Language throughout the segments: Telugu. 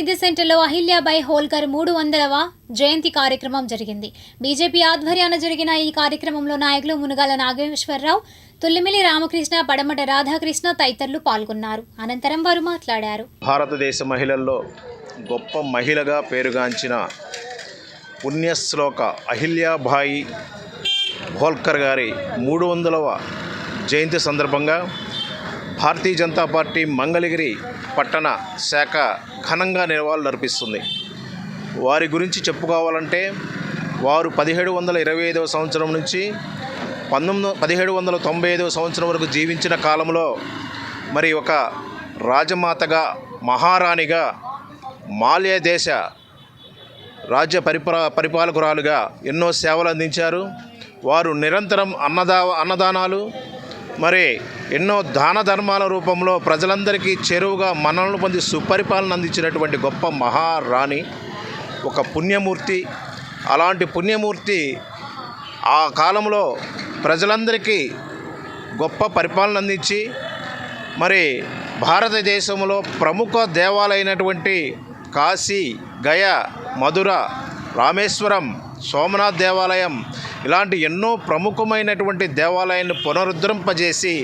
విద్యా సెంటర్లో అహిల్యాబాయి హోల్కర్ మూడు వందలవ జయంతి కార్యక్రమం జరిగింది. బీజేపీ ఆధ్వర్యాన జరిగిన ఈ కార్యక్రమంలో నాయకులు మునుగాల నాగేశ్వరరావు తుల్లిమిలి రామకృష్ణ పడమట రాధాకృష్ణ తదితరులు పాల్గొన్నారు. అనంతరం వారు మాట్లాడారు. భారతదేశ మహిళల్లో గొప్ప మహిళగా పేరుగాంచిన పుణ్యశ్లోక అహిల్యాబాయి హోల్కర్ గారి మూడు వందలవ జయంతి సందర్భంగా భారతీయ జనతా పార్టీ మంగళగిరి పట్టణ శాఖ ఘనంగా నివాళులర్పిస్తుంది వారి గురించి చెప్పుకోవాలంటే వారు పదిహేడు వందల ఇరవై ఐదవ సంవత్సరం నుంచి పంతొమ్మిది పదిహేడు వందల తొంభై ఐదవ సంవత్సరం వరకు జీవించిన కాలంలో మరి ఒక రాజమాతగా మహారాణిగా మాల్య దేశ రాజ్య పరిపా పరిపాలకురాలుగా ఎన్నో సేవలు అందించారు. వారు నిరంతరం అన్నదా అన్నదానాలు మరి ఎన్నో దాన ధర్మాల రూపంలో ప్రజలందరికీ చెరువుగా మనలను పొంది సుపరిపాలన అందించినటువంటి గొప్ప మహారాణి ఒక పుణ్యమూర్తి. అలాంటి పుణ్యమూర్తి ఆ కాలంలో ప్రజలందరికీ గొప్ప పరిపాలన అందించి మరి భారతదేశంలో ప్రముఖ దేవాలైనటువంటి కాశీ గయ మధుర రామేశ్వరం సోమనాథ్ దేవాలయం ఇలాంటి ఎన్నో ప్రముఖమైనటువంటి దేవాలయాన్ని పునరుద్ధరింపజేసి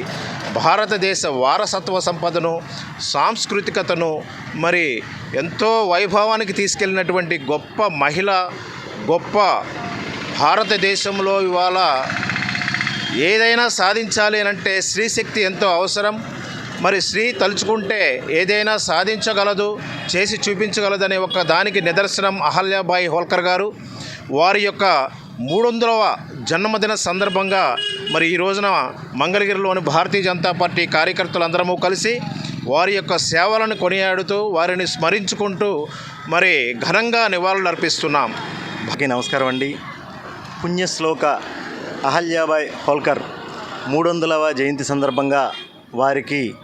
భారతదేశ వారసత్వ సంపదను సాంస్కృతికతను మరి ఎంతో వైభవానికి తీసుకెళ్ళినటువంటి గొప్ప మహిళ గొప్ప భారతదేశంలో ఇవాళ ఏదైనా సాధించాలి అని అంటే స్త్రీశక్తి ఎంతో అవసరం. మరి స్త్రీ తలుచుకుంటే ఏదైనా సాధించగలదు చేసి చూపించగలదనే ఒక దానికి నిదర్శనం అహల్యాబాయి హోల్కర్ గారు. వారి యొక్క మూడు వందలవ జన్మదిన సందర్భంగా మరి ఈ రోజున మంగళగిరిలోని భారతీయ జనతా పార్టీ కార్యకర్తలందరము కలిసి వారి యొక్క సేవలను కొనియాడుతూ వారిని స్మరించుకుంటూ మరి ఘనంగా నివాళులు అర్పిస్తున్నాం. నమస్కారం అండి. పుణ్యశ్లోక అహల్యాబాయ్ హోల్కర్ మూడు వందలవ జయంతి సందర్భంగా వారికి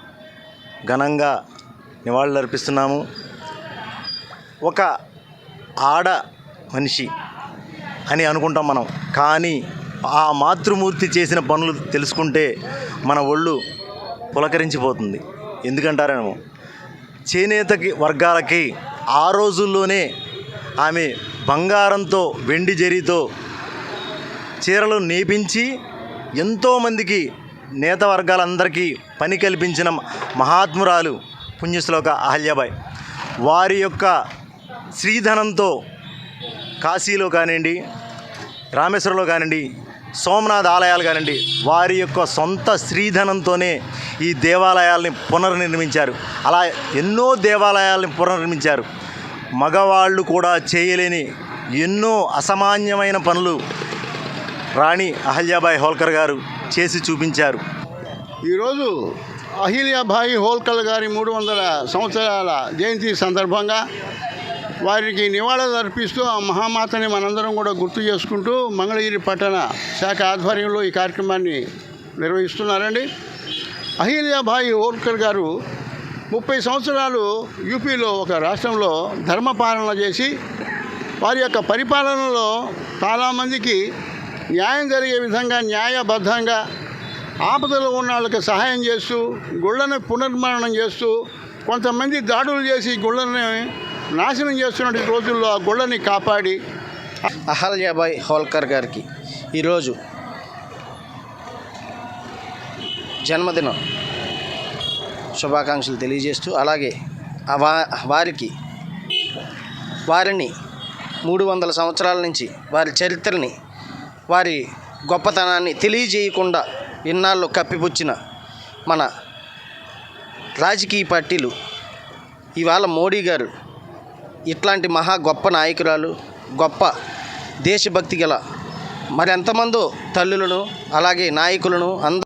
ఘనంగా నివాళులర్పిస్తున్నాము. ఒక ఆడ మనిషి అని అనుకుంటాం మనం. కానీ ఆ మాతృమూర్తి చేసిన పనులు తెలుసుకుంటే మన ఒళ్ళు పులకరించిపోతుంది. ఎందుకంటారేమో? చేనేతకి వర్గాలకి ఆ రోజుల్లోనే ఆమె బంగారంతో వెండి జరీతో చీరలు నేపించి ఎంతోమందికి నేత వర్గాలందరికీ పని కల్పించిన మహాత్మురాలు పుణ్యశ్లోక అహల్యాబాయ్. వారి యొక్క శ్రీధనంతో కాశీలో కానివ్వండి రామేశ్వరంలో కానివ్వండి సోమనాథ్ ఆలయాలు కానివ్వండి వారి యొక్క సొంత శ్రీధనంతోనే ఈ దేవాలయాల్ని పునర్నిర్మించారు. అలా ఎన్నో దేవాలయాల్ని పునర్నిర్మించారు. మగవాళ్ళు కూడా చేయలేని ఎన్నో అసామాన్యమైన పనులు రాణి అహల్యాబాయి హోల్కర్ గారు చేసి చూపించారు. ఈరోజు అహిల్యాబాయి హోల్కల్ గారి మూడు వందల సంవత్సరాల జయంతి సందర్భంగా వారికి నివాళులు అర్పిస్తూ ఆ మహామాతని మనందరం కూడా గుర్తు చేసుకుంటూ మంగళగిరి పట్టణ శాఖ ఆధ్వర్యంలో ఈ కార్యక్రమాన్ని నిర్వహిస్తున్నారండి. అహిల్యాబాయి హోల్కర్ గారు ముప్పై సంవత్సరాలు యూపీలో ఒక రాష్ట్రంలో ధర్మపాలన చేసి వారి యొక్క పరిపాలనలో చాలామందికి న్యాయం జరిగే విధంగా న్యాయబద్ధంగా ఆపదలో ఉన్న వాళ్ళకి సహాయం చేస్తూ గుళ్ళను పునర్నిర్మాణం చేస్తూ కొంతమంది దాడులు చేసి గుళ్ళని నాశనం చేస్తున్న రోజుల్లో ఆ గుళ్ళని కాపాడి. అహల్యాబాయ్ హోల్కర్ గారికి ఈరోజు జన్మదినం శుభాకాంక్షలు తెలియజేస్తూ అలాగే వారికి వారిని మూడు వందల సంవత్సరాల నుంచి వారి చరిత్రని వారి గొప్పతనాన్ని తెలియజేయకుండా ఇన్నాళ్ళు కప్పిపుచ్చిన మన రాజకీయ పార్టీలు ఇవాళ మోడీ గారు ఇట్లాంటి మహా గొప్ప నాయకురాలు గొప్ప దేశభక్తి గల మరెంతమందో తల్లులను అలాగే నాయకులను అందరూ